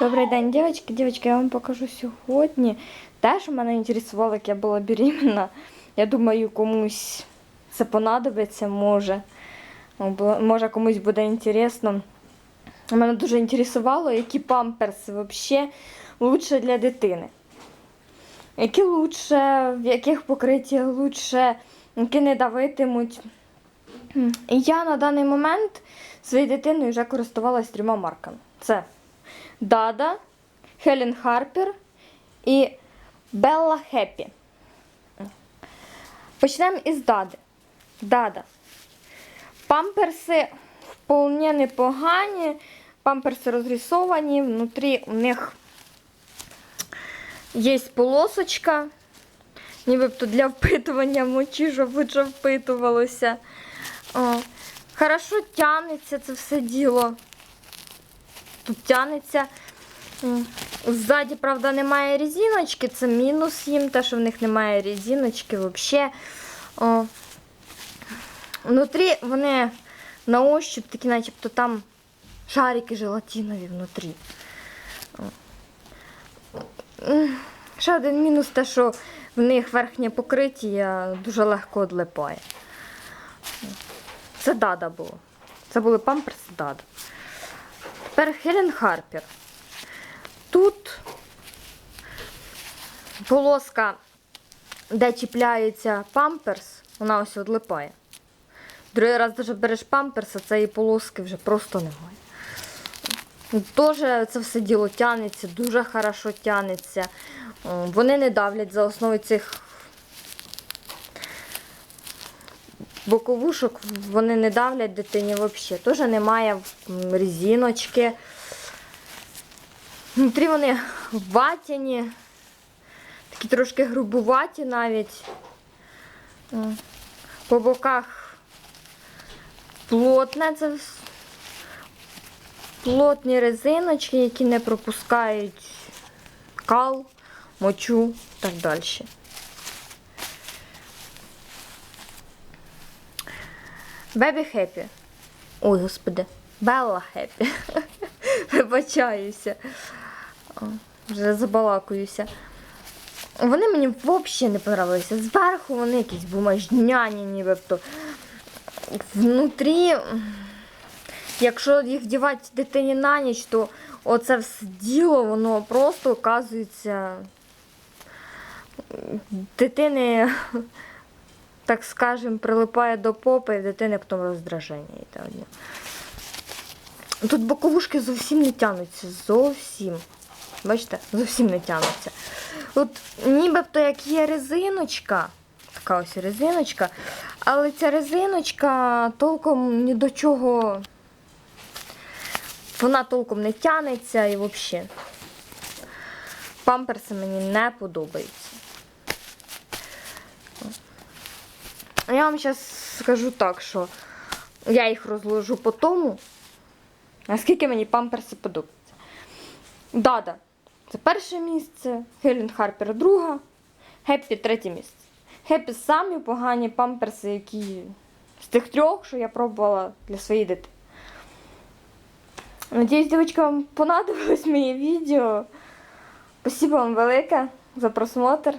Добрий день, дівчатки. Дівчатки, я вам покажу сьогодні те, що мене інтересувало, як я була беременна. Я думаю, комусь це понадобиться, може. Може комусь буде інтересно. Мене дуже інтересувало, які памперси взагалі лучше для дитини. Які лучше, в яких покриттях лучше, які не давитимуть. Я на даний момент своєю дитиною вже користувалася трьома марками. Це Дада, Хелен Харпер і Белла Хеппі. Почнемо із Дади. Дада. Памперси вполне непогані, памперси розрисовані, внутрі у них є полосочка, нібито для впитування мочі, щоб лучше впитувалося. О, хорошо тянеться це все діло. Тут тянеться. Ззаді, правда, немає резиночки, це мінус їм, те, що в них немає резиночки взагалі. О, Внутрі вони на ощупь такі, начебто там шарики желатинові внутрі. Ще один мінус те, що в них верхнє покриття дуже легко одлипає. Це дада було. Це були памперси дада. Тепер Хелен Харпер. Тут полоска, де чіпляється памперс, вона ось одлипає. Другий раз даже береш памперс, а цієї полоски вже просто немає. Теж це все діло тянеться, дуже хорошо тянеться. Вони не давлять за основу цих боковушок, вони не давлять дитині взагалі. Теж немає резиночки. Внутрі вони ватяні, такі трошки грубуваті навіть. По боках плотне це плотні резиночки, які не пропускають кал, мочу і так далі. Бебі Хеппі. Ой, господи, Белла Хеппі. Вибачаюся. Вже забалакуюся. Вони мені взагалі не подобалися. Зверху вони якісь бумажняні, нібито. Внутрі, якщо їх вдівати дитині на ніч, то оце все діло, воно просто оказується дитини, так скажем, прилипає до попи, і в дитини потім роздраження. І так. Тут боковушки зовсім не тянуться. Зовсім. Бачите, зовсім не тянуться. От нібито як є резиночка, така ось резиночка, але ця резиночка толком ні до чого. Вона толком не тянеться і взагалі. Памперси мені не подобаються. Я вам зараз скажу так, що я їх розложу по тому, наскільки мені памперси подобаються. Дада. Це перше місце, Хелен Харпер друге, Хеппі третє місце. Хеппі самі погані памперси, які з тих трьох, що я пробувала для своєї дитини. Надіюсь, дівчатка, вам понадобилось моє відео. Спасибо вам велике за просмотр.